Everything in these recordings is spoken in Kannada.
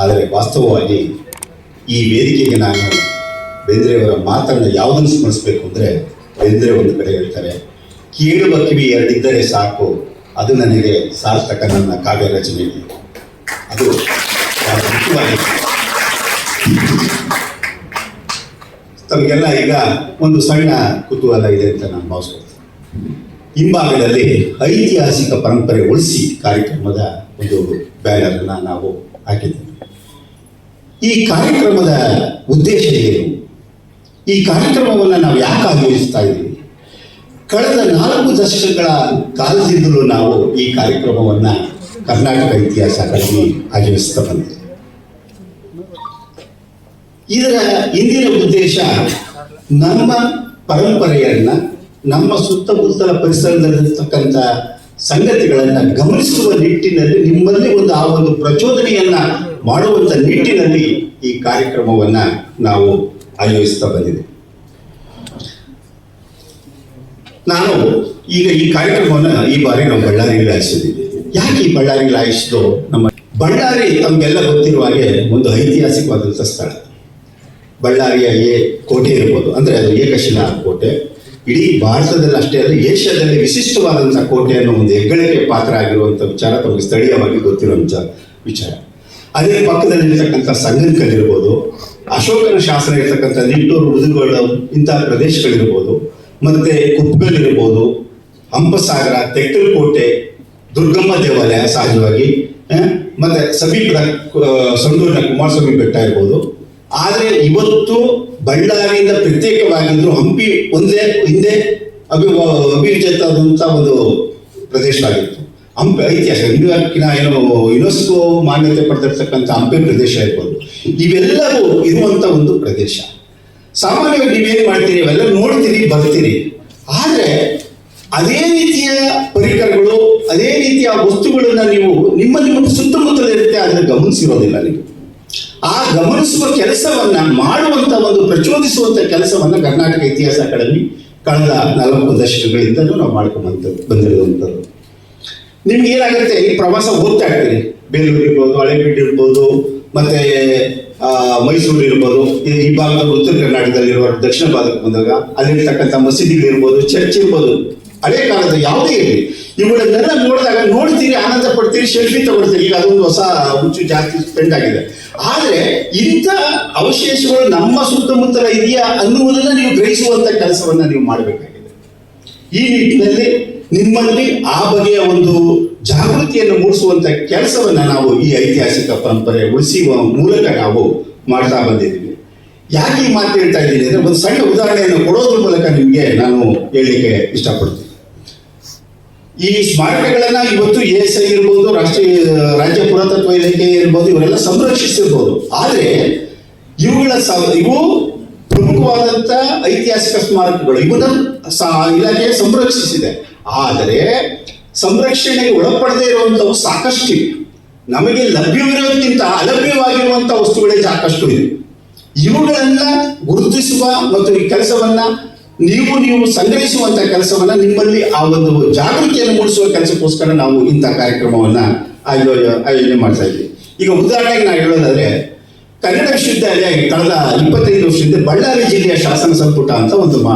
ಆದರೆ ವಾಸ್ತವವಾಗಿ ಈ ವೇದಿಕೆಗೆ ನಾನು ಬೇಂದ್ರೆಯವರ ಮಾತನ್ನು ಯಾವುದನ್ನು ಸ್ಮರಿಸಬೇಕು ಅಂದರೆ ಬೇಂದ್ರೆ ಒಂದು ಕಡೆ ಹೇಳ್ತಾರೆ, ಕೇಳುವ ಕಿವಿ ಎರಡಿದ್ದರೆ ಸಾಕು, ಅದು ನನಗೆ ಸಾರ್ಥಕ ನನ್ನ ಕಾವ್ಯ ರಚನೆ ಅದು ತಮಗೆಲ್ಲ ಈಗ ಒಂದು ಸಣ್ಣ ಕುತೂಹಲ ಇದೆ ಅಂತ ನಾನು ಭಾವಿಸ್ಕೊಳ್ತೀನಿ. ಹಿಂಭಾಗದಲ್ಲಿ ಐತಿಹಾಸಿಕ ಪರಂಪರೆ ಉಳಿಸಿ ಕಾರ್ಯಕ್ರಮದ ಒಂದು ಬ್ಯಾನರನ್ನು ನಾವು ಹಾಕಿದ್ದೀವಿ. ಈ ಕಾರ್ಯಕ್ರಮದ ಉದ್ದೇಶ ಏನು? ಈ ಕಾರ್ಯಕ್ರಮವನ್ನು ನಾವು ಯಾಕೆ ಆಯೋಜಿಸ್ತಾ ಇದ್ದೀವಿ? ಕಳೆದ ನಾಲ್ಕು ದಶಕಗಳ ಕಾಲದಿಂದಲೂ ನಾವು ಈ ಕಾರ್ಯಕ್ರಮವನ್ನು ಕರ್ನಾಟಕ ಇತಿಹಾಸ ಅಕಾಡೆಮಿ ಆಯೋಜಿಸ್ತಾ ಬಂದಿದೆ. ಇದರ ಹಿಂದಿನ ಉದ್ದೇಶ ನಮ್ಮ ಪರಂಪರೆಯನ್ನ, ನಮ್ಮ ಸುತ್ತಮುತ್ತಲ ಪರಿಸರದಲ್ಲಿರ್ತಕ್ಕಂಥ ಸಂಗತಿಗಳನ್ನು ಗಮನಿಸುವ ನಿಟ್ಟಿನಲ್ಲಿ ನಿಮ್ಮಲ್ಲಿ ಒಂದು ಆ ಒಂದು ಪ್ರಚೋದನೆಯನ್ನ ಮಾಡುವಂಥ ನಿಟ್ಟಿನಲ್ಲಿ ಈ ಕಾರ್ಯಕ್ರಮವನ್ನ ನಾವು ಆಯೋಜಿಸ್ತಾ ಬಂದಿದೆ. ನಾನು ಈಗ ಈ ಕಾರ್ಯಕ್ರಮವನ್ನು ಈ ಬಾರಿ ನಾವು ಬಳ್ಳಾರಿಯಲ್ಲಿ ಆಯಿಸಿದ್ದೀವಿ ಯಾಕೆ ಈ ಬಳ್ಳಾರಿಯಲ್ಲಿ ಆಯಿಸಿದ್ದು ನಮ್ಮ ಬಳ್ಳಾರಿ ತಮಗೆಲ್ಲ ಗೊತ್ತಿರುವ ಹಾಗೆ ಒಂದು ಐತಿಹಾಸಿಕವಾದಂಥ ಸ್ಥಳ. ಬಳ್ಳಾರಿಯ ಏ ಕೋಟೆ ಇರ್ಬೋದು. ಅಂದರೆ ಅದು ಏಕಶಿಲಾ ಕೋಟೆ. ಇಡೀ ಭಾರತದಲ್ಲಿ ಅಷ್ಟೇ ಅಲ್ಲ, ಏಷ್ಯಾದಲ್ಲಿ ವಿಶಿಷ್ಟವಾದಂಥ ಕೋಟೆ ಅನ್ನೋ ಒಂದು ಹೆಗ್ಗಳಿಕೆ ಪಾತ್ರ ಆಗಿರುವಂಥ ವಿಚಾರ ತಮಗೆ ಸ್ಥಳೀಯವಾಗಿ ಗೊತ್ತಿರುವಂಥ ವಿಚಾರ. ಅದೇ ಪಕ್ಕದಲ್ಲಿರ್ತಕ್ಕಂಥ ಸಂಗನಕಲ್ ಇರ್ಬೋದು ಅಶೋಕನ ಶಾಸನ ಇರ್ತಕ್ಕಂಥ ನಿಟ್ಟೂರು ಮುದುಗೋಳ ಇಂತಹ ಪ್ರದೇಶಗಳಿರ್ಬೋದು, ಮತ್ತೆ ಕುಪ್ಪಲ್ ಇರ್ಬೋದು ಹಂಪಸಾಗರ, ತೆಕ್ಕಲ್ಕೋಟೆ, ದುರ್ಗಮ್ಮ ದೇವಾಲಯ ಸಹಜವಾಗಿ ಮತ್ತೆ ಸಮೀಪದ ಸಂಡೂರಿನ ಕುಮಾರಸ್ವಾಮಿ ಬೆಟ್ಟ ಇರ್ಬೋದು. ಆದರೆ ಇವತ್ತು ಬಳ್ಳಾರಿಯಿಂದ ಪ್ರತ್ಯೇಕವಾಗಿದ್ರು ಹಂಪಿ ಒಂದೇ, ಹಿಂದೆ ಅಭಿ ಅಭಿವೃದ್ಧಿಯಾದಂಥ ಒಂದು ಪ್ರದೇಶವಾಗಿತ್ತು. ಹಂಪಿ ಐತಿಹಾಸಿಕ ನ್ಯೂಯಾರ್ಕಿನ ಏನು ಯುನೆಸ್ಕೋ ಮಾನ್ಯತೆ ಪಡೆದಿರ್ತಕ್ಕಂಥ ಹಂಪೆ ಪ್ರದೇಶ ಇರ್ಬೋದು. ಇವೆಲ್ಲವೂ ಇರುವಂಥ ಒಂದು ಪ್ರದೇಶ. ಸಾಮಾನ್ಯವಾಗಿ ನೀವೇನು ಮಾಡ್ತೀರಿ? ಇವೆಲ್ಲ ನೋಡ್ತೀರಿ, ಬರ್ತೀರಿ. ಆದರೆ ಅದೇ ರೀತಿಯ ಪರಿಕರಗಳು, ಅದೇ ರೀತಿಯ ವಸ್ತುಗಳನ್ನ ನೀವು ನಿಮ್ಮ ನಿಮ್ಮ ಸುತ್ತಮುತ್ತಲಿರುತ್ತೆ, ಅದನ್ನು ಗಮನಿಸಿರೋದಿಲ್ಲ ನೀವು. ಆ ಗಮನಿಸುವ ಕೆಲಸವನ್ನ ಮಾಡುವಂತ ಒಂದು ಪ್ರಚೋದಿಸುವಂತ ಕೆಲಸವನ್ನ ಕರ್ನಾಟಕ ಇತಿಹಾಸ ಅಕಾಡೆಮಿ ಕಳೆದ ನಾಲ್ಕು ದಶಕಗಳಿಂದಲೂ ನಾವು ಮಾಡ್ಕೊಂಡ್ ಬಂದಿರುವಂಥದ್ದು ನಿಮ್ಗೆ ಏನಾಗುತ್ತೆ? ಈ ಪ್ರವಾಸ ಹೋಗ್ತಾ ಇರ್ತೀರಿ. ಬೇಲೂರು ಇರ್ಬೋದು, ಹಳೆಬೀಡು ಇರ್ಬೋದು, ಮತ್ತೆ ಮೈಸೂರು ಇರ್ಬೋದು, ಈ ಈ ಭಾಗದ ಉತ್ತರ ಕರ್ನಾಟಕದಲ್ಲಿರುವ ದಕ್ಷಿಣ ಭಾಗಕ್ಕೆ ಬಂದಾಗ ಅಲ್ಲಿರ್ತಕ್ಕಂಥ ಮಸೀದಿಗಳಿರ್ಬೋದು, ಚರ್ಚ್ ಇರ್ಬೋದು. ಹಳೆ ಕಾಲದ ಯಾವುದೇ ಇರಲಿ, ಇವುಗಳನ್ನೆಲ್ಲ ನೋಡಿದಾಗ ನೋಡ್ತೀರಿ ಆನಂದ ಪಡ್ತೀರಿ ಶೆಲ್ಫಿ ತಗೊಳ್ತೀರಿ. ಈಗ ಅದೊಂದು ಹೊಸ ಹುಚ್ಚು ಜಾಸ್ತಿ ಸ್ಪೆಂಡ್ ಆಗಿದೆ. ಆದ್ರೆ ಇಂಥ ಅವಶೇಷಗಳು ನಮ್ಮ ಸುತ್ತಮುತ್ತಲ ಇದೆಯಾ ಅನ್ನುವುದನ್ನ ನೀವು ಗ್ರಹಿಸುವಂತ ಕೆಲಸವನ್ನ ನೀವು ಮಾಡಬೇಕಾಗಿದೆ. ಈ ನಿಟ್ಟಿನಲ್ಲಿ ನಿಮ್ಮಲ್ಲಿ ಆ ಬಗೆಯ ಒಂದು ಜಾಗೃತಿಯನ್ನು ಮೂಡಿಸುವಂತ ಕೆಲಸವನ್ನ ನಾವು ಈ ಐತಿಹಾಸಿಕ ಪರಂಪರೆ ಉಳಿಸುವ ಮೂಲಕ ನಾವು ಮಾಡ್ತಾ ಬಂದಿದ್ದೀವಿ. ಯಾಕೆ ಈ ಮಾತು ಹೇಳ್ತಾ ಇದ್ದೀನಿ ಅಂದ್ರೆ ಒಂದು ಸಣ್ಣ ಉದಾಹರಣೆಯನ್ನು ಕೊಡೋದ್ರ ಮೂಲಕ ನಿಮಗೆ ನಾನು ಹೇಳಲಿಕ್ಕೆ ಇಷ್ಟಪಡ್ತೀನಿ. ಈ ಸ್ಮಾರಕಗಳನ್ನ ಇವತ್ತು ಎ ಎಸ್ ಐ ಇರ್ಬೋದು, ರಾಷ್ಟ್ರೀಯ, ರಾಜ್ಯ ಪುರಾತತ್ವ ಇಲಾಖೆ ಇರ್ಬೋದು, ಇವರೆಲ್ಲ ಸಂರಕ್ಷಿಸಿರ್ಬೋದು. ಆದ್ರೆ ಇವುಗಳ ಇವು ಪ್ರಮುಖವಾದಂತ ಐತಿಹಾಸಿಕ ಸ್ಮಾರಕಗಳು ಇವನ್ನ ಇಲಾಖೆ ಸಂರಕ್ಷಿಸಿದೆ. ಆದರೆ ಸಂರಕ್ಷಣೆಗೆ ಒಳಪಡದೇ ಇರುವಂತವು ಸಾಕಷ್ಟಿವೆ ನಮಗೆ ಲಭ್ಯವಿರೋದಕ್ಕಿಂತ ಅಲಭ್ಯವಾಗಿರುವಂತಹ ವಸ್ತುಗಳೇ ಸಾಕಷ್ಟು ಇವೆ ಇವುಗಳನ್ನ ಗುರುತಿಸುವ ಮತ್ತು ಈ ಕೆಲಸವನ್ನ ನೀವು ನೀವು ಸಂಗ್ರಹಿಸುವಂತ ಕೆಲಸವನ್ನ ನಿಮ್ಮಲ್ಲಿ ಆ ಒಂದು ಜಾಗೃತಿಯನ್ನು ಮೂಡಿಸುವ ಕೆಲಸಕ್ಕೋಸ್ಕರ ನಾವು ಇಂತಹ ಕಾರ್ಯಕ್ರಮವನ್ನ ಆಯೋಜ, ಆಯೋಜನೆ ಮಾಡ್ತಾ ಇದ್ದೀವಿ. ಈಗ ಉದಾಹರಣೆಗೆ ನಾನು ಹೇಳೋದಾದ್ರೆ ಕನ್ನಡ ವಿಶ್ವವಿದ್ಯಾಲಯ ಕಳೆದ ಇಪ್ಪತ್ತೈದು ವರ್ಷದಿಂದ ಬಳ್ಳಾರಿ ಜಿಲ್ಲೆಯ ಶಾಸನ ಸಂಪುಟ ಅಂತ ಒಂದು ಮಾ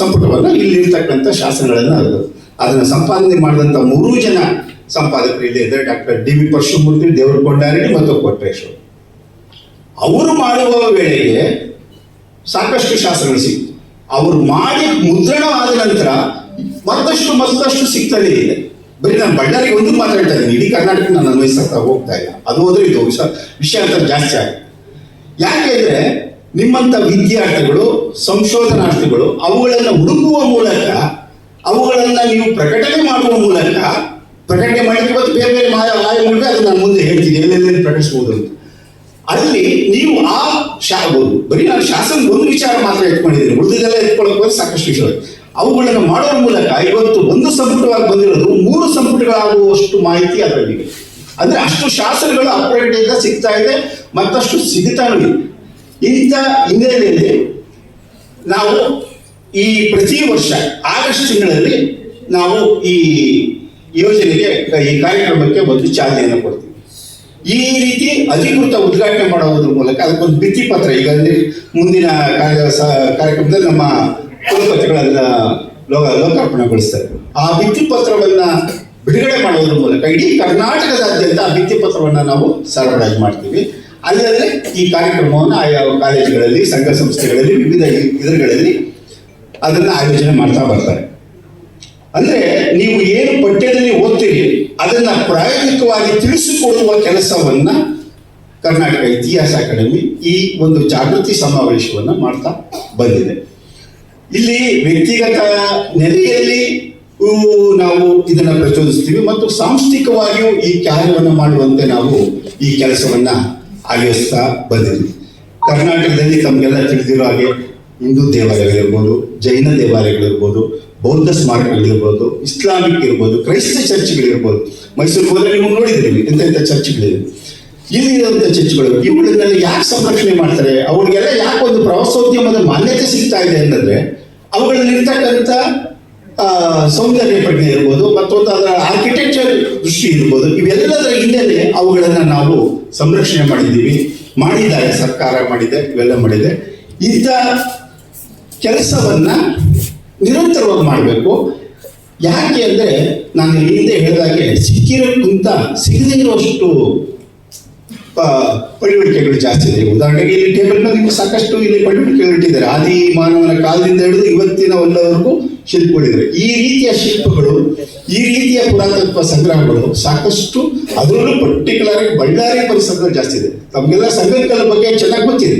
ಸಂಪುಟವನ್ನು ಇಲ್ಲಿರ್ತಕ್ಕಂಥ ಶಾಸನಗಳನ್ನ ಅದು. ಅದನ್ನ ಸಂಪಾದನೆ ಮಾಡಿದಂಥ ಮೂರೂ ಜನ ಸಂಪಾದಕರು ಇಲ್ಲಿ ಇದ್ದಾರೆ. ಡಾಕ್ಟರ್ ಡಿ ವಿ ಪರಶುಮೂರ್ತಿ ದೇವರು ಕೊಂಡಾರಿ ಮತ್ತು ಕೊಟ್ರೇಶ್ವರ್. ಅವರು ಮಾಡುವ ವೇಳೆಗೆ ಸಾಕಷ್ಟು ಶಾಸನಗಳು ಸಿಕ್ತು. ಅವರು ಮಾಡಿ ಮುದ್ರಣ ಆದ ನಂತರ ಮತ್ತಷ್ಟು ಮತ್ತಷ್ಟು ಸಿಗ್ತಾನೆ ಇದೆ ಬರೀ ನಾನು ಬಳ್ಳಾರಿಗೆ ಒಂದು ಮಾತಾಡ್ತಾ ಇದ್ದೀನಿ. ಇಡೀ ಕರ್ನಾಟಕ ನಾನು ಅನ್ವಯಿಸ್ತಾ ಹೋಗ್ತಾ ಇಲ್ಲ. ಅದು ಹೋದ್ರೆ ಇದು ವಿಷಯ ಅಂತ ಜಾಸ್ತಿ ಆಗುತ್ತೆ. ಯಾಕೆಂದ್ರೆ ನಿಮ್ಮಂತ ವಿದ್ಯಾರ್ಥಿಗಳು ಸಂಶೋಧನಾರ್ಥಿಗಳು ಅವುಗಳನ್ನು ಹುಡುಕುವ ಮೂಲಕ, ಅವುಗಳನ್ನು ನೀವು ಪ್ರಕಟಣೆ ಮಾಡುವ ಮೂಲಕ, ಪ್ರಕಟಣೆ ಮಾಡಲಿಕ್ಕೆ ಇವತ್ತು ಬೇರೆ ಬೇರೆ ಮಾಯ ಆಯಾಮಗಳಿವೆ ಅದು ನಾನು ಮುಂದೆ ಹೇಳ್ತೀನಿ. ಎಲ್ಲೆಲ್ಲೇ ಪ್ರಕಟಿಸಬಹುದು ಅಂತ. ಅಲ್ಲಿ ನೀವು ಆ ಶಾ ಬರೀ ನಾನು ಶಾಸನ ಒಂದು ವಿಚಾರ ಮಾತ್ರ ಎತ್ಕೊಂಡಿದ್ದೀನಿ ಉಳಿದಿದ್ದೆಲ್ಲ ಎತ್ಕೊಳ್ಳೋಕೆ ಸಾಕಷ್ಟು ವಿಷಯ ಅವುಗಳನ್ನು ಮಾಡೋದ್ರ ಮೂಲಕ ಇವತ್ತು ಒಂದು ಸಂಪುಟವಾಗಿ ಬಂದಿರೋದು, ಮೂರು ಸಂಪುಟಗಳಾಗುವಷ್ಟು ಮಾಹಿತಿ ಅದರಲ್ಲಿ ಅಂದ್ರೆ ಅಷ್ಟು ಶಾಸನಗಳು ಅಪ್ಡೇಟ್ ಸಿಗ್ತಾ ಇದೆ. ಮತ್ತಷ್ಟು ಸಿಗುತ್ತಾನೆ ಇಂಥ ಹಿನ್ನೆಲೆಯಲ್ಲಿ ನಾವು ಈ ಪ್ರತಿ ವರ್ಷ ಆಗಸ್ಟ್ ತಿಂಗಳಲ್ಲಿ ನಾವು ಈ ಯೋಜನೆಗೆ, ಈ ಕಾರ್ಯಕ್ರಮಕ್ಕೆ ಒಂದು ಚಾಲನೆಯನ್ನು ಕೊಡ್ತೀವಿ. ಈ ರೀತಿ ಅಧಿಕೃತ ಉದ್ಘಾಟನೆ ಮಾಡೋದ್ರ ಮೂಲಕ ಅದಕ್ಕೊಂದು ಭಿತ್ತಿ ಪತ್ರ ಈಗ ಅಂದರೆ ಮುಂದಿನ ಕಾರ್ಯ ಕಾರ್ಯಕ್ರಮದಲ್ಲಿ ನಮ್ಮ ಕುಲಪತಿಗಳನ್ನ ಲೋಕ, ಲೋಕಾರ್ಪಣೆಗೊಳಿಸ್ತಾರೆ. ಆ ಭಿತ್ತಿ ಪತ್ರವನ್ನ ಬಿಡುಗಡೆ ಮಾಡೋದ್ರ ಮೂಲಕ ಇಡೀ ಕರ್ನಾಟಕದಾದ್ಯಂತ ಆ ಭಿತ್ತಿ ಪತ್ರವನ್ನ ನಾವು ಸರಬರಾಜು ಮಾಡ್ತೀವಿ. ಅಲ್ಲದೆ ಈ ಕಾರ್ಯಕ್ರಮವನ್ನು ಆಯಾ ಕಾಲೇಜುಗಳಲ್ಲಿ ಸಂಘ ಸಂಸ್ಥೆಗಳಲ್ಲಿ ವಿವಿಧ ಇದರಗಳಲ್ಲಿ ಅದನ್ನು ಆಯೋಜನೆ ಮಾಡ್ತಾ ಬರ್ತಾರೆ. ಅಂದ್ರೆ ನೀವು ಏನು ಪಠ್ಯದಲ್ಲಿ ಓದ್ತೀರಿ, ಅದನ್ನ ಪ್ರಾಯೋಗಿಕವಾಗಿ ತಿಳಿಸಿಕೊಡುವ ಕೆಲಸವನ್ನ ಕರ್ನಾಟಕ ಇತಿಹಾಸ ಅಕಾಡೆಮಿ ಈ ಒಂದು ಜಾಗೃತಿ ಸಮಾವೇಶವನ್ನ ಮಾಡ್ತಾ ಬಂದಿದೆ. ಇಲ್ಲಿ ವ್ಯಕ್ತಿಗತ ನೆಲೆಯಲ್ಲಿ ನಾವು ಇದನ್ನ ಪ್ರಚೋದಿಸ್ತೀವಿ ಮತ್ತು ಸಾಂಸ್ಥಿಕವಾಗಿಯೂ ಈ ಕಾರ್ಯವನ್ನು ಮಾಡುವಂತೆ ನಾವು ಈ ಕೆಲಸವನ್ನ ಆಯೋಜಿಸ್ತಾ ಬಂದಿದ್ವಿ. ಕರ್ನಾಟಕದಲ್ಲಿ ತಮಗೆಲ್ಲ ತಿಳಿದಿರೋ ಹಾಗೆ ಹಿಂದೂ ದೇವಾಲಯಗಳಿರ್ಬೋದು, ಜೈನ ದೇವಾಲಯಗಳಿರ್ಬೋದು, ಬೌದ್ಧ ಸ್ಮಾರಕಗಳಿರ್ಬೋದು, ಇಸ್ಲಾಮಿಕ್ ಇರ್ಬೋದು, ಕ್ರೈಸ್ತ ಚರ್ಚ್ಗಳಿರ್ಬೋದು. ಮೈಸೂರು ಹೋದ್ರೆ ನೀವು ನೋಡಿದ್ರಿ ಎಂತ ಎಂತ ಚರ್ಚ್ಗಳಿವೆ. ಇಲ್ಲಿ ಇರುವಂತ ಚರ್ಚ್ಗಳು, ಇವುಗಳನ್ನೆಲ್ಲ ಯಾಕೆ ಸಂರಕ್ಷಣೆ ಮಾಡ್ತಾರೆ? ಅವ್ರಿಗೆಲ್ಲ ಯಾಕೆ ಒಂದು ಪ್ರವಾಸೋದ್ಯಮದ ಮಾನ್ಯತೆ ಸಿಗ್ತಾ ಇದೆ ಅಂತಂದ್ರೆ ಅವುಗಳಲ್ಲಿರ್ತಕ್ಕಂಥ ಸೌಂದರ್ಯ ಪ್ರಜ್ಞೆ ಇರ್ಬೋದು ಮತ್ತು ಅದರ ಆರ್ಕಿಟೆಕ್ಚರ್ ದೃಷ್ಟಿ ಇರ್ಬೋದು, ಇವೆಲ್ಲದರ ಹಿನ್ನೆಲೆ ಅವುಗಳನ್ನು ನಾವು ಸಂರಕ್ಷಣೆ ಮಾಡಿದ್ದೀವಿ. ಮಾಡಿದ್ದಾರೆ, ಸರ್ಕಾರ ಮಾಡಿದೆ, ಇವೆಲ್ಲ ಮಾಡಿದೆ. ಇಂಥ ಕೆಲಸವನ್ನ ನಿರಂತರವಾಗಿ ಮಾಡಬೇಕು. ಯಾಕೆ ಅಂದರೆ ನಾನು ಹಿಂದೆ ಹೇಳಿದಾಗೆ ಸಿಕ್ಕಿರೋಕ್ಕಿಂತ ಸಿಗದೇ ಇರುವಷ್ಟು ಪಳುವಳಿಕೆಗಳು ಜಾಸ್ತಿ ಇದೆ. ಉದಾಹರಣೆಗೆ ಇಲ್ಲಿ ಟೇಬಲ್ ಮೇಲೆ ಸಾಕಷ್ಟು ಇಲ್ಲಿ ಪಳಿವಳಿಕೆಗಳು ಇಟ್ಟಿದ್ದಾರೆ. ಆದಿ ಮಾನವನ ಕಾಲದಿಂದ ಹಿಡಿದು ಇವತ್ತಿನ ಒಲ್ಲವರೆಗೂ ಶಿಲ್ಪಗಳಿದ್ದಾರೆ ಈ ರೀತಿಯ ಶಿಲ್ಪಗಳು, ಈ ರೀತಿಯ ಪುರಾತತ್ವ ಸಂಗ್ರಹಗಳು ಸಾಕಷ್ಟು ಅದರಲ್ಲೂ ಪರ್ಟಿಕ್ಯುಲರ್ ಆಗಿ ಬಳ್ಳಾರಿ ಪರಿಸರದಲ್ಲಿ ಜಾಸ್ತಿ ಇದೆ. ತಮಗೆಲ್ಲ ಸಂಗತಿಗಳ ಬಗ್ಗೆ ಚೆನ್ನಾಗಿ ಗೊತ್ತಿದೆ.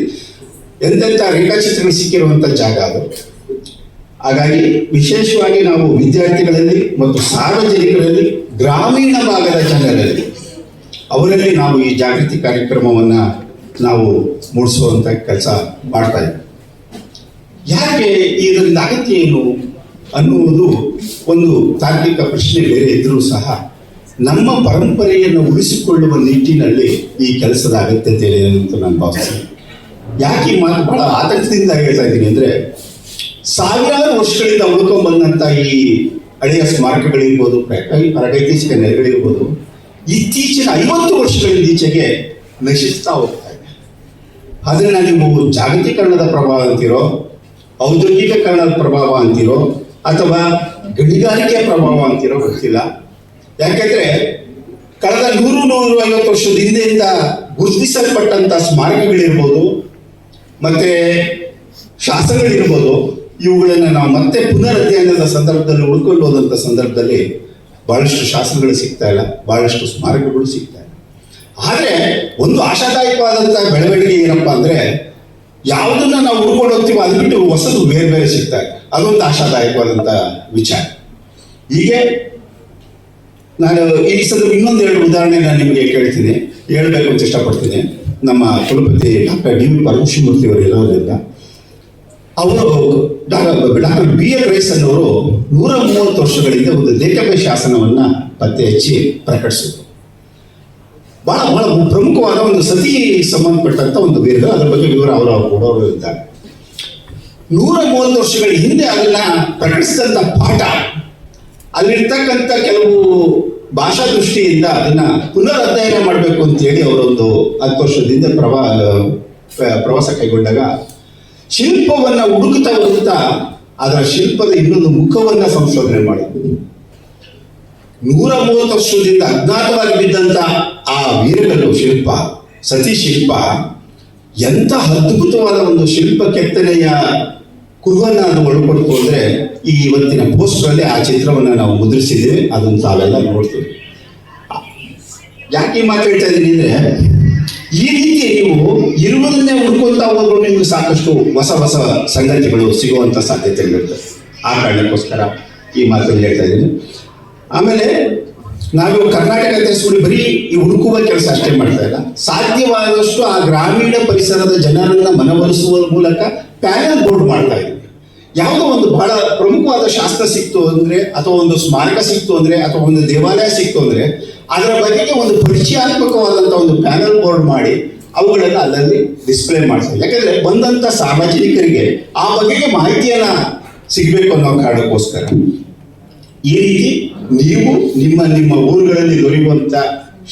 ಎಂತೆಂಥ ರೇಖಾಚಿತ್ರಗಳು ಸಿಕ್ಕಿರುವಂಥ ಜಾಗ ಅದು. ಹಾಗಾಗಿ ವಿಶೇಷವಾಗಿ ನಾವು ವಿದ್ಯಾರ್ಥಿಗಳಲ್ಲಿ ಮತ್ತು ಸಾರ್ವಜನಿಕರಲ್ಲಿ ಗ್ರಾಮೀಣ ಭಾಗದ ಜನರಲ್ಲಿ ಅವರಲ್ಲಿ ನಾವು ಈ ಜಾಗೃತಿ ಕಾರ್ಯಕ್ರಮವನ್ನ ನಾವು ಮೂಡಿಸುವಂತ ಕೆಲಸ ಮಾಡ್ತಾ ಇದ್ದೀವಿ. ಯಾಕೆ ಇದರಿಂದ ಅಗತ್ಯ ಏನು? ಅನ್ನುವುದು ಒಂದು ತಾರ್ಕಿಕ ಪ್ರಶ್ನೆ ಬೇರೆ ಇದ್ರೂ ಸಹ ನಮ್ಮ ಪರಂಪರೆಯನ್ನು ಉಳಿಸಿಕೊಳ್ಳುವ ನಿಟ್ಟಿನಲ್ಲಿ ಈ ಕೆಲಸದ ಅಗತ್ಯತೆ ಇದೆ ಅಂತ ನಾನು ಭಾವಿಸ್ತೀನಿ. ಯಾಕೆ ಈ ಮಾತು ಬಹಳ ಆತಂಕದಿಂದ ಹೇಳ್ತಾ ಇದ್ದೀನಿ ಅಂದ್ರೆ ಸಾವಿರಾರು ವರ್ಷಗಳಿಂದ ಉಳ್ಕೊಂಡ್ ಬಂದಂತ ಈ ಹಳೆಯ ಸ್ಮಾರಕಗಳಿರ್ಬೋದು ಪ್ರ- ಪ್ರಾಗೈತಿಹಾಸಿಕ ನೆಲೆಗಳಿರ್ಬೋದು, ಇತ್ತೀಚಿನ ಐವತ್ತು ವರ್ಷಗಳಿಂದ ಈಚೆಗೆ ನಶಿಸ್ತಾ ಹೋಗ್ತಾ ಇದೆ. ಅದನ್ನ ನೀವು ಜಾಗತೀಕರಣದ ಪ್ರಭಾವ ಅಂತಿರೋ ಔದ್ಯೋಗಿಕರಣದ ಪ್ರಭಾವ ಅಂತೀರೋ ಅಥವಾ ಗಣಿಗಾರಿಕೆ ಪ್ರಭಾವ ಅಂತಿರೋ ಗೊತ್ತಿಲ್ಲ. ಯಾಕೆಂದ್ರೆ ಕಳೆದ ನೂರು ನೂರು ಐವತ್ತು ವರ್ಷದ ಹಿಂದೆಯಿಂದ ಗುರುತಿಸಲ್ಪಟ್ಟಂತ ಸ್ಮಾರಕಗಳಿರ್ಬೋದು, ಮತ್ತೆ ಶಾಸನಗಳಿರ್ಬೋದು, ಇವುಗಳನ್ನು ನಾವು ಮತ್ತೆ ಪುನರ್ ಅಧ್ಯಯನದ ಸಂದರ್ಭದಲ್ಲಿ ಉಳ್ಕೊಂಡು ಹೋದಂಥ ಸಂದರ್ಭದಲ್ಲಿ ಬಹಳಷ್ಟು ಶಾಸನಗಳು ಸಿಗ್ತಾ ಇಲ್ಲ, ಬಹಳಷ್ಟು ಸ್ಮಾರಕಗಳು ಸಿಗ್ತಾ ಇಲ್ಲ. ಆದರೆ ಒಂದು ಆಶಾದಾಯಕವಾದಂಥ ಬೆಳವಣಿಗೆ ಏನಪ್ಪಾ ಅಂದ್ರೆ ಯಾವುದನ್ನ ನಾವು ಹುಡ್ಕೊಂಡು ಹೋಗ್ತೀವೋ ಅದು ಬಿಟ್ಟು ಹೊಸದು ಬೇರೆ ಬೇರೆ ಸಿಗ್ತಾರೆ ಅದೊಂದು ಆಶಾದಾಯಕವಾದಂಥ ವಿಚಾರ. ಹೀಗೆ ನಾನು ಈ ಸಂದರ್ಭ ಇನ್ನೊಂದು ಎರಡು ಉದಾಹರಣೆ ನಾನು ನಿಮಗೆ ಕೇಳ್ತೀನಿ. ಹೇಳಬೇಕು ಅಂತ ಇಷ್ಟಪಡ್ತೀನಿ. ನಮ್ಮ ಕುಲಪತಿ ಡಾಕ್ಟರ್ ಡಿ ವಿ ಪರಮಶಿವಮೂರ್ತಿ ಅವರು ಇರೋದ್ರಿಂದ ಅವರು ಡಾಕ್ಟರ್ ಬಿ ಎಲ್ ರೈಸ್ ಅನ್ನೋರು ನೂರ ಮೂವತ್ತು ವರ್ಷಗಳಿಂದ ಒಂದು ಲೇಖಕ ಶಾಸನವನ್ನ ಪತ್ತೆ ಹಚ್ಚಿ ಪ್ರಕಟಿಸಿದ್ರು. ಬಹಳ ಬಹಳ ಪ್ರಮುಖವಾದ ಒಂದು ಸತಿ ಸಂಬಂಧಪಟ್ಟಂತ ಒಂದು ವೇದ ಅದರ ಬಗ್ಗೆ ವಿವರ ಅವರು ಕೊಡೋರು ಇದ್ದಾರೆ. ನೂರ ಮೂವತ್ತು ವರ್ಷಗಳ ಹಿಂದೆ ಅದನ್ನ ಪ್ರಕಟಿಸಿದಂತ ಪಾಠ, ಅಲ್ಲಿರ್ತಕ್ಕಂಥ ಕೆಲವು ಭಾಷಾ ದೃಷ್ಟಿಯಿಂದ ಅದನ್ನ ಪುನರ್ ಅಧ್ಯಯನ ಮಾಡಬೇಕು ಅಂತೇಳಿ ಅವರೊಂದು ಹತ್ತು ವರ್ಷದಿಂದ ಪ್ರವಾ ಪ್ರವಾಸ ಕೈಗೊಂಡಾಗ ಶಿಲ್ಪವನ್ನ ಹುಡುಕ್ತಾ ಹೋಗುತ್ತಾ ಅದರ ಶಿಲ್ಪದ ಇನ್ನೊಂದು ಮುಖವನ್ನ ಸಂಶೋಧನೆ ಮಾಡಿದ್ರು. ನೂರ ಮೂವತ್ತು ವರ್ಷದಿಂದ ಅಜ್ಞಾತವಾಗಿ ಬಿದ್ದಂತ ಆ ವೀರಗಲ್ಲು ಶಿಲ್ಪ, ಸತಿ ಶಿಲ್ಪ ಎಂತ ಅದ್ಭುತವಾದ ಒಂದು ಶಿಲ್ಪ ಕೆತ್ತನೆಯ ಕುರುವನ್ನ ಅದು ಒಳಪಡ್ತು ಈ ಇವತ್ತಿನ ಪೋಸ್ಟರ್ ಅಲ್ಲಿ ಆ ಚಿತ್ರವನ್ನ ನಾವು ಮುದ್ರಿಸಿದ್ದೇವೆ. ಅದನ್ನು ತಾವೆಲ್ಲ ನೋಡ್ತೀವಿ ಯಾಕೆ ಮಾತಾಡ್ತಾ ಇದ್ದೀನಿ ಅಂದ್ರೆ, ಈ ರೀತಿ ನೀವು ಇರುವುದನ್ನೇ ಹುಡ್ಕೊಂತ ಹೋದ್ರು ನಿಮ್ಗೆ ಸಾಕಷ್ಟು ಹೊಸ ಹೊಸ ಸಂಗತಿಗಳು ಸಿಗುವಂತ ಸಾಧ್ಯತೆಗಳಿರ್ತವೆ ಆ ಕಾರಣಕ್ಕೋಸ್ಕರ ಈ ಮಾತನ್ನು ಹೇಳ್ತಾ ಇದ್ದೀನಿ. ಆಮೇಲೆ ನಾವು ಕರ್ನಾಟಕ ತಿಳಿಸ್ಬಿಡಿ ಬರೀ ಈ ಹುಡುಕುವ ಕೆಲಸ ಅಷ್ಟೇ ಮಾಡ್ತಾ ಇಲ್ಲ. ಸಾಧ್ಯವಾದಷ್ಟು ಆ ಗ್ರಾಮೀಣ ಪರಿಸರದ ಜನರನ್ನ ಮನವೊಲಿಸುವ ಮೂಲಕ ಪ್ಯಾನಲ್ ಬೋರ್ಡ್ ಮಾಡ್ತಾ ಇದ್ದೀವಿ ಯಾವುದೋ ಒಂದು ಬಹಳ ಪ್ರಮುಖವಾದ ಶಾಸ್ತ್ರ ಸಿಕ್ತು ಅಂದ್ರೆ, ಅಥವಾ ಒಂದು ಸ್ಮಾರಕ ಸಿಕ್ತು ಅಂದ್ರೆ, ಅಥವಾ ಒಂದು ದೇವಾಲಯ ಸಿಕ್ತು ಅಂದ್ರೆ, ಅದರ ಬಗೆಗೆ ಒಂದು ಪರಿಚಯಾತ್ಮಕವಾದಂತ ಒಂದು ಪ್ಯಾನಲ್ ಬೋರ್ಡ್ ಮಾಡಿ ಅವುಗಳನ್ನ ಅಲ್ಲಲ್ಲಿ ಡಿಸ್ಪ್ಲೇ ಮಾಡ್ತಾರೆ. ಯಾಕಂದ್ರೆ ಬಂದಂತ ಸಾರ್ವಜನಿಕರಿಗೆ ಆ ಬಗೆಗೆ ಮಾಹಿತಿಯನ್ನ ಸಿಗ್ಬೇಕು ಅನ್ನೋ ಕಾರಣಕ್ಕೋಸ್ಕರ. ಈ ರೀತಿ ನೀವು ನಿಮ್ಮ ನಿಮ್ಮ ಊರುಗಳಲ್ಲಿ ದೊರೆಯುವಂಥ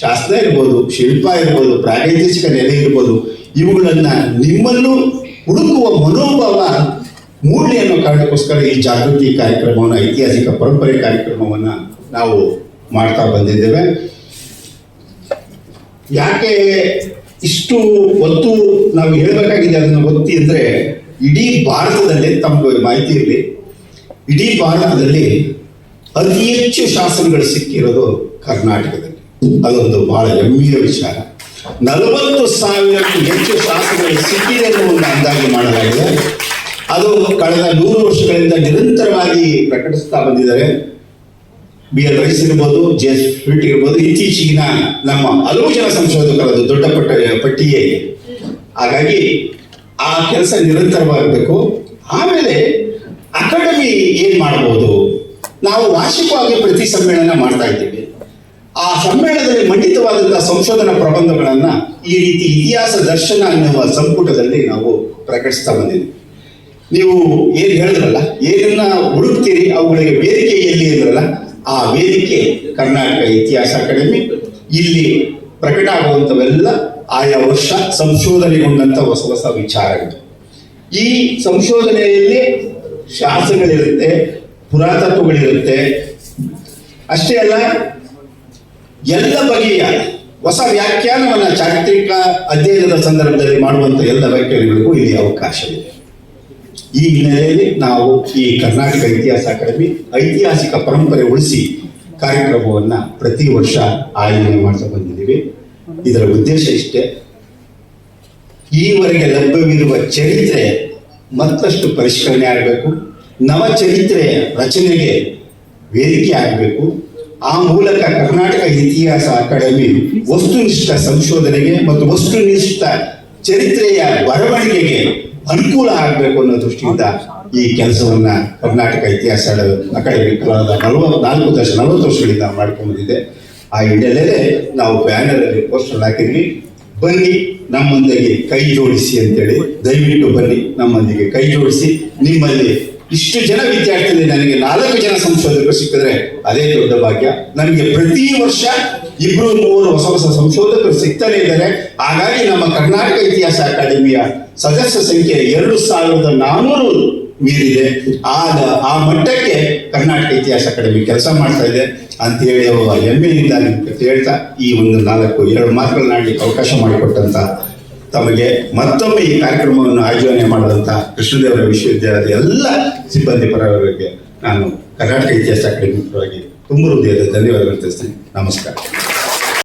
ಶಾಸ್ತ್ರ ಇರ್ಬೋದು, ಶಿಲ್ಪ ಇರ್ಬೋದು, ಪ್ರಾಗೈತಿಹಾಸಿಕ ನೆಲೆ ಇರ್ಬೋದು, ಇವುಗಳನ್ನ ನಿಮ್ಮಲ್ಲೂ ಹುಡುಕುವ ಮನೋಭಾವ ಮೂಲೆ ಅನ್ನೋ ಕಾರಣಕ್ಕೋಸ್ಕರ ಈ ಜಾಗೃತಿ ಕಾರ್ಯಕ್ರಮವನ್ನು, ಐತಿಹಾಸಿಕ ಪರಂಪರೆ ಕಾರ್ಯಕ್ರಮವನ್ನು ನಾವು ಮಾಡ್ತಾ ಬಂದಿದ್ದೇವೆ. ಯಾಕೆ ಇಷ್ಟು ಒತ್ತು ನಾವು ಹೇಳಬೇಕಾಗಿದೆ ಅದನ್ನು ಒತ್ತಿ ಅಂದರೆ ಇಡೀ ಭಾರತದಲ್ಲಿ ತಮಗೆ ಮಾಹಿತಿ ಇರಲಿ ಇಡೀ ಭಾರತದಲ್ಲಿ ಅತಿ ಹೆಚ್ಚು ಶಾಸನಗಳು ಸಿಕ್ಕಿರೋದು ಕರ್ನಾಟಕದಲ್ಲಿ. ಅದೊಂದು ಬಹಳ ಹೆಮ್ಮೆಯ ವಿಚಾರ. ನಲವತ್ತು ಸಾವಿರಕ್ಕೂ ಹೆಚ್ಚು ಶಾಸನಗಳು ಸಿಕ್ಕಿದೆ ಅನ್ನೋ ಒಂದು ಅಂದಾಜು ಮಾಡಲಾಗಿದೆ. ಅದು ಕಳೆದ ನೂರು ವರ್ಷಗಳಿಂದ ನಿರಂತರವಾಗಿ ಪ್ರಕಟಿಸ್ತಾ ಬಂದಿದ್ದಾರೆ. ಬಿ ಎಲ್ ರೈಸ್ ಇರ್ಬೋದು, ಜೆ ಎಸ್ ಫಿಟ್ ಇರ್ಬೋದು, ಇತ್ತೀಚೆಗಿನ ನಮ್ಮ ಹಲವು ಜನ ಸಂಶೋಧಕರದು ದೊಡ್ಡ ಪಟ್ಟ, ಪಟ್ಟಿಯೇ ಇದೆ. ಹಾಗಾಗಿ ಆ ಕೆಲಸ ನಿರಂತರವಾಗಬೇಕು. ಆಮೇಲೆ ಅಕಾಡೆಮಿ ಏನ್ ಮಾಡ್ಬೋದು? ನಾವು ವಾರ್ಷಿಕವಾಗಿ ಪ್ರತಿ ಸಮ್ಮೇಳನ ಮಾಡ್ತಾ ಇದ್ದೀವಿ. ಆ ಸಮ್ಮೇಳನದಲ್ಲಿ ಮಂಡಿತವಾದಂತಹ ಸಂಶೋಧನಾ ಪ್ರಬಂಧಗಳನ್ನ ಈ ರೀತಿ ಇತಿಹಾಸ ದರ್ಶನ ಅನ್ನುವ ಸಂಪುಟದಲ್ಲಿ ನಾವು ಪ್ರಕಟಿಸ್ತಾ ಬಂದಿದ್ದೀವಿ ನೀವು ಏನು ಹೇಳಿದ್ರಲ್ಲ ಏನನ್ನ ಹುಡುಕ್ತೀರಿ, ಅವುಗಳಿಗೆ ವೇದಿಕೆ ಎಲ್ಲಿ ಇದ್ರಲ್ಲ ಆ ವೇದಿಕೆ ಕರ್ನಾಟಕ ಇತಿಹಾಸ ಅಕಾಡೆಮಿ, ಇಲ್ಲಿ ಪ್ರಕಟ ಆಗುವಂಥವೆಲ್ಲ ಆಯಾ ವರ್ಷ ಸಂಶೋಧನೆಗೊಂಡಂತ ಹೊಸ ಹೊಸ ವಿಚಾರಗಳು. ಈ ಸಂಶೋಧನೆಯಲ್ಲಿ ಶಾಸನಗಳಿರುತ್ತೆ ಪುರಾತತ್ವಗಳಿರುತ್ತೆ. ಅಷ್ಟೇ ಅಲ್ಲ, ಎಲ್ಲ ಬಗೆಯ ಹೊಸ ವ್ಯಾಖ್ಯಾನವನ್ನು ಚಾರಿತ್ರಿಕ ಅಧ್ಯಯನದ ಸಂದರ್ಭದಲ್ಲಿ ಮಾಡುವಂತ ಎಲ್ಲ ವ್ಯಾಖ್ಯಾನಗಳಿಗೂ ಇಲ್ಲಿ ಅವಕಾಶವಿದೆ. ಈ ಹಿನ್ನೆಲೆಯಲ್ಲಿ ನಾವು ಈ ಕರ್ನಾಟಕ ಇತಿಹಾಸ ಅಕಾಡೆಮಿ ಐತಿಹಾಸಿಕ ಪರಂಪರೆ ಉಳಿಸಿ ಕಾರ್ಯಕ್ರಮವನ್ನು ಪ್ರತಿ ವರ್ಷ ಆಯೋಜನೆ ಮಾಡ್ತಾ ಬಂದಿದ್ದೀವಿ. ಇದರ ಉದ್ದೇಶ ಇಷ್ಟೇ, ಈವರೆಗೆ ಲಭ್ಯವಿರುವ ಚರಿತ್ರೆ ಮತ್ತಷ್ಟು ಪರಿಷ್ಕರಣೆ ಆಗಬೇಕು. ನವ ಚರಿತ್ರೆಯ ರಚನೆಗೆ ವೇದಿಕೆ ಆಗಬೇಕು. ಆ ಮೂಲಕ ಕರ್ನಾಟಕ ಇತಿಹಾಸ ಅಕಾಡೆಮಿ ವಸ್ತುನಿಷ್ಠ ಸಂಶೋಧನೆಗೆ ಮತ್ತು ವಸ್ತುನಿಷ್ಠ ಚರಿತ್ರೆಯ ಬರವಣಿಗೆಗೆ ಅನುಕೂಲ ಆಗಬೇಕು ಅನ್ನೋ ದೃಷ್ಟಿಯಿಂದ ಈ ಕೆಲಸವನ್ನ ಕರ್ನಾಟಕ ಇತಿಹಾಸ ಅಕಾಡೆಮಿ ಕಳೆದ ನಲವತ್ತು ನಾಲ್ಕು ದಶ, ನಲವತ್ತು ವರ್ಷಗಳಿಂದ ಮಾಡ್ಕೊಂಡಿದೆ ಆ ಹಿನ್ನೆಲೆ ನಾವು ಬ್ಯಾನರ್ ಅಲ್ಲಿ ಪೋಸ್ಟರ್ ಹಾಕಿದ್ವಿ. ಬನ್ನಿ, ನಮ್ಮೊಂದಿಗೆ ಕೈ ಜೋಡಿಸಿ ಅಂತೇಳಿ. ದಯವಿಟ್ಟು ಬನ್ನಿ, ನಮ್ಮೊಂದಿಗೆ ಕೈ ಜೋಡಿಸಿ. ನಿಮ್ಮಲ್ಲಿ ಇಷ್ಟು ಜನ ವಿದ್ಯಾರ್ಥಿಗಳು ನನಗೆ ನಾಲ್ಕು ಜನ ಸಂಶೋಧಕರು ಸಿಕ್ಕಿದ್ರೆ ಅದೇ ದೊಡ್ಡ ಭಾಗ್ಯ. ನನಗೆ ಪ್ರತಿ ವರ್ಷ ಇಬ್ರು ಮೂವರು ಹೊಸ ಹೊಸ ಸಂಶೋಧಕರು ಸಿಗ್ತಾನೆ ಇದ್ದಾರೆ. ಹಾಗಾಗಿ ನಮ್ಮ ಕರ್ನಾಟಕ ಇತಿಹಾಸ ಅಕಾಡೆಮಿಯ ಸದಸ್ಯ ಸಂಖ್ಯೆ ಎರಡು ಸಾವಿರದ ನಾನೂರು ಮೀರಿದೆ. ಆಗ ಆ ಮಟ್ಟಕ್ಕೆ ಕರ್ನಾಟಕ ಇತಿಹಾಸ ಅಕಾಡೆಮಿ ಕೆಲಸ ಮಾಡ್ತಾ ಇದೆ ಅಂತ ಹೇಳಿ ಅವರು ಹೆಮ್ಮೆಯಿಂದ ಹೇಳ್ತಾ ಈ ಒಂದು ನಾಲ್ಕು, ಎರಡು ಮಾತುಗಳನ್ನ ಆಡ್ಲಿಕ್ಕೆ ಅವಕಾಶ ಮಾಡಿಕೊಟ್ಟಂತ ತಮಗೆ ಮತ್ತೊಮ್ಮೆ ಈ ಕಾರ್ಯಕ್ರಮವನ್ನು ಆಯೋಜನೆ ಮಾಡಿದಂತ ಕೃಷ್ಣದೇವರ ವಿಶ್ವವಿದ್ಯಾಲಯದ ಎಲ್ಲ ಸಿಬ್ಬಂದಿ ಪರವಾಗಿ ನಾನು ಕರ್ನಾಟಕ ಇತಿಹಾಸ ಅಕಾಡೆಮಿ ಪರವಾಗಿ ತುಂಬ ಹೃದಯದ ಧನ್ಯವಾದಗಳು ತಿಳಿಸ್ತೇನೆ. ನಮಸ್ಕಾರ.